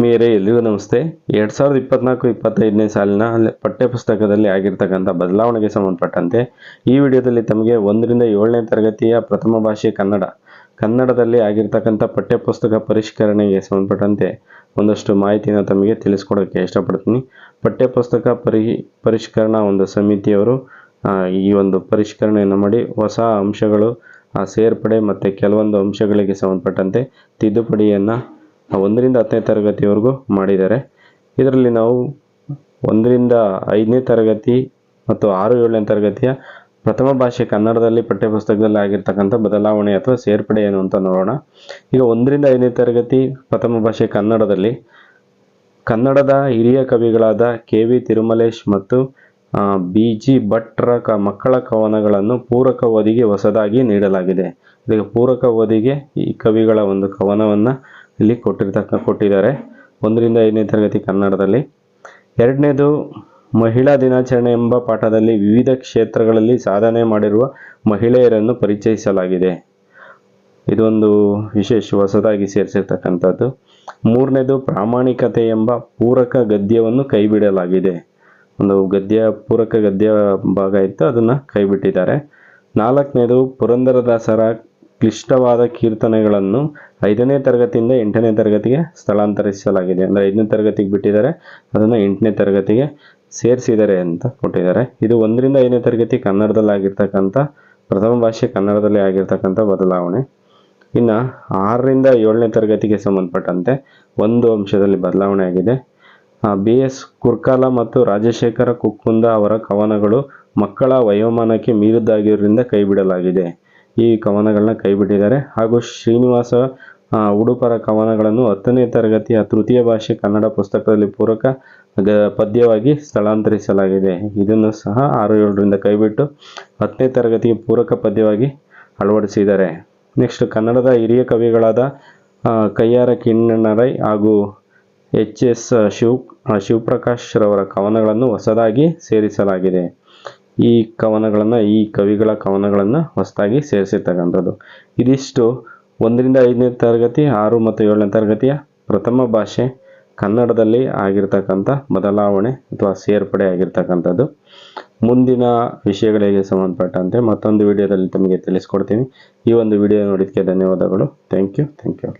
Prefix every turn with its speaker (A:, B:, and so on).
A: ಆತ್ಮೀಯರೇ ಎಲ್ಲಿಗೂ ನಮಸ್ತೆ. ಎರಡು ಸಾವಿರದ ಇಪ್ಪತ್ನಾಲ್ಕು ಇಪ್ಪತ್ತೈದನೇ ಸಾಲಿನ ಪಠ್ಯಪುಸ್ತಕದಲ್ಲಿ ಆಗಿರ್ತಕ್ಕಂಥ ಬದಲಾವಣೆಗೆ ಸಂಬಂಧಪಟ್ಟಂತೆ ಈ ವಿಡಿಯೋದಲ್ಲಿ ತಮಗೆ ಒಂದರಿಂದ ಏಳನೇ ತರಗತಿಯ ಪ್ರಥಮ ಭಾಷೆ ಕನ್ನಡ, ಕನ್ನಡದಲ್ಲಿ ಆಗಿರ್ತಕ್ಕಂಥ ಪಠ್ಯಪುಸ್ತಕ ಪರಿಷ್ಕರಣೆಗೆ ಸಂಬಂಧಪಟ್ಟಂತೆ ಒಂದಷ್ಟು ಮಾಹಿತಿನ ತಮಗೆ ತಿಳಿಸ್ಕೊಡೋಕ್ಕೆ ಇಷ್ಟಪಡ್ತೀನಿ. ಪಠ್ಯಪುಸ್ತಕ ಪರಿ, ಪರಿಷ್ಕರಣಾ ಒಂದು ಸಮಿತಿಯವರು ಈ ಒಂದು ಪರಿಷ್ಕರಣೆಯನ್ನು ಮಾಡಿ ಹೊಸ ಅಂಶಗಳು ಸೇರ್ಪಡೆ ಮತ್ತು ಕೆಲವೊಂದು ಅಂಶಗಳಿಗೆ ಸಂಬಂಧಪಟ್ಟಂತೆ ತಿದ್ದುಪಡಿಯನ್ನು ಒಂದರಿಂದ ಹತ್ತನೇ ತರಗತಿವರೆಗೂ ಮಾಡಿದ್ದಾರೆ. ಇದರಲ್ಲಿ ನಾವು ಒಂದರಿಂದ ಐದನೇ ತರಗತಿ ಮತ್ತು ಆರು ಏಳನೇ ತರಗತಿಯ ಪ್ರಥಮ ಭಾಷೆ ಕನ್ನಡದಲ್ಲಿ ಪಠ್ಯಪುಸ್ತಕದಲ್ಲಿ ಆಗಿರ್ತಕ್ಕಂಥ ಬದಲಾವಣೆ ಅಥವಾ ಸೇರ್ಪಡೆ ಏನು ಅಂತ ನೋಡೋಣ. ಈಗ ಒಂದರಿಂದ ಐದನೇ ತರಗತಿ ಪ್ರಥಮ ಭಾಷೆ ಕನ್ನಡದಲ್ಲಿ. ಕನ್ನಡದ ಹಿರಿಯ ಕವಿಗಳಾದ ಕೆ ವಿ ತಿರುಮಲೇಶ್ ಮತ್ತು ಬಿ ಜಿ ಭಟ್ರ ಕ, ಮಕ್ಕಳ ಕವನಗಳನ್ನು ಪೂರಕ ಓದಿಗೆ ಹೊಸದಾಗಿ ನೀಡಲಾಗಿದೆ. ಇದಕ್ಕೆ ಪೂರಕ ಓದಿಗೆ ಈ ಕವಿಗಳ ಒಂದು ಕವನವನ್ನು ಇಲ್ಲಿ ಕೊಟ್ಟಿರ್ತಕ್ಕ ಕೊಟ್ಟಿದ್ದಾರೆ. ಒಂದರಿಂದ ಐದನೇ ತರಗತಿ ಕನ್ನಡದಲ್ಲಿ. ಎರಡನೇದು, ಮಹಿಳಾ ದಿನಾಚರಣೆ ಎಂಬ ಪಾಠದಲ್ಲಿ ವಿವಿಧ ಕ್ಷೇತ್ರಗಳಲ್ಲಿ ಸಾಧನೆ ಮಾಡಿರುವ ಮಹಿಳೆಯರನ್ನು ಪರಿಚಯಿಸಲಾಗಿದೆ. ಇದೊಂದು ವಿಶೇಷ ಹೊಸದಾಗಿ ಸೇರಿಸಿರ್ತಕ್ಕಂಥದ್ದು. ಮೂರನೇದು, ಪ್ರಾಮಾಣಿಕತೆ ಎಂಬ ಪೂರಕ ಗದ್ಯವನ್ನು ಕೈಬಿಡಲಾಗಿದೆ. ಒಂದು ಗದ್ಯ, ಪೂರಕ ಗದ್ಯ ಭಾಗ ಇತ್ತು, ಅದನ್ನು ಕೈಬಿಟ್ಟಿದ್ದಾರೆ. ನಾಲ್ಕನೇದು, ಪುರಂದರದಾಸರ ಕ್ಲಿಷ್ಟವಾದ ಕೀರ್ತನೆಗಳನ್ನು ಐದನೇ ತರಗತಿಯಿಂದ ಎಂಟನೇ ತರಗತಿಗೆ ಸ್ಥಳಾಂತರಿಸಲಾಗಿದೆ. ಅಂದರೆ ಐದನೇ ತರಗತಿಗೆ ಬಿಟ್ಟಿದ್ದಾರೆ, ಅದನ್ನು ಎಂಟನೇ ತರಗತಿಗೆ ಸೇರಿಸಿದ್ದಾರೆ ಅಂತ ಕೊಟ್ಟಿದ್ದಾರೆ. ಇದು ಒಂದರಿಂದ ಐದನೇ ತರಗತಿ ಕನ್ನಡದಲ್ಲಿ ಆಗಿರ್ತಕ್ಕಂಥ, ಪ್ರಥಮ ಭಾಷೆ ಕನ್ನಡದಲ್ಲಿ ಆಗಿರ್ತಕ್ಕಂಥ ಬದಲಾವಣೆ. ಇನ್ನು ಆರರಿಂದ ಏಳನೇ ತರಗತಿಗೆ ಸಂಬಂಧಪಟ್ಟಂತೆ ಒಂದು ಅಂಶದಲ್ಲಿ ಬದಲಾವಣೆ ಆಗಿದೆ. ಬಿ ಎಸ್ ಕುರ್ಕಾಲ ಮತ್ತು ರಾಜಶೇಖರ ಕುಕ್ಕುಂದ ಅವರ ಕವನಗಳು ಮಕ್ಕಳ ವಯೋಮಾನಕ್ಕೆ ಮೀರಿದ್ದಾಗಿರೋದ್ರಿಂದ ಕೈಬಿಡಲಾಗಿದೆ. ಈ ಕವನಗಳನ್ನ ಕೈಬಿಟ್ಟಿದ್ದಾರೆ. ಹಾಗೂ ಶ್ರೀನಿವಾಸ ಉಡುಪರ ಕವನಗಳನ್ನು ಹತ್ತನೇ ತರಗತಿಯ ತೃತೀಯ ಭಾಷೆ ಕನ್ನಡ ಪುಸ್ತಕದಲ್ಲಿ ಪೂರಕ ಪದ್ಯವಾಗಿ ಸ್ಥಳಾಂತರಿಸಲಾಗಿದೆ. ಇದನ್ನು ಸಹ ಆರು ಏಳರಿಂದ ಕೈಬಿಟ್ಟು ಹತ್ತನೇ ತರಗತಿಗೆ ಪೂರಕ ಪದ್ಯವಾಗಿ ಅಳವಡಿಸಿದ್ದಾರೆ. ನೆಕ್ಸ್ಟ್ ಕನ್ನಡದ ಹಿರಿಯ ಕವಿಗಳಾದ ಕೈಯಾರ ಕಿಣ್ಣರೈ ಹಾಗೂ ಎಚ್ ಎಸ್ ಶಿವ್ ಶಿವಪ್ರಕಾಶ್ ರವರ ಕವನಗಳನ್ನು ಹೊಸದಾಗಿ ಸೇರಿಸಲಾಗಿದೆ. ಈ ಕವನಗಳನ್ನು, ಈ ಕವಿಗಳ ಕವನಗಳನ್ನು ಹೊಸದಾಗಿ ಸೇರಿಸಿರ್ತಕ್ಕಂಥದ್ದು ಇದಿಷ್ಟು ಒಂದರಿಂದ ಐದನೇ ತರಗತಿ, ಆರು ಮತ್ತು ಏಳನೇ ತರಗತಿಯ ಪ್ರಥಮ ಭಾಷೆ ಕನ್ನಡದಲ್ಲಿ ಆಗಿರ್ತಕ್ಕಂಥ ಬದಲಾವಣೆ ಅಥವಾ ಸೇರ್ಪಡೆ ಆಗಿರ್ತಕ್ಕಂಥದ್ದು. ಮುಂದಿನ ವಿಷಯಗಳಿಗೆ ಸಂಬಂಧಪಟ್ಟಂತೆ ಮತ್ತೊಂದು ವಿಡಿಯೋದಲ್ಲಿ ತಮಗೆ ತಿಳಿಸ್ಕೊಡ್ತೀನಿ. ಈ ಒಂದು ವಿಡಿಯೋ ನೋಡಿದ್ದಕ್ಕೆ ಧನ್ಯವಾದಗಳು. Thank you thank you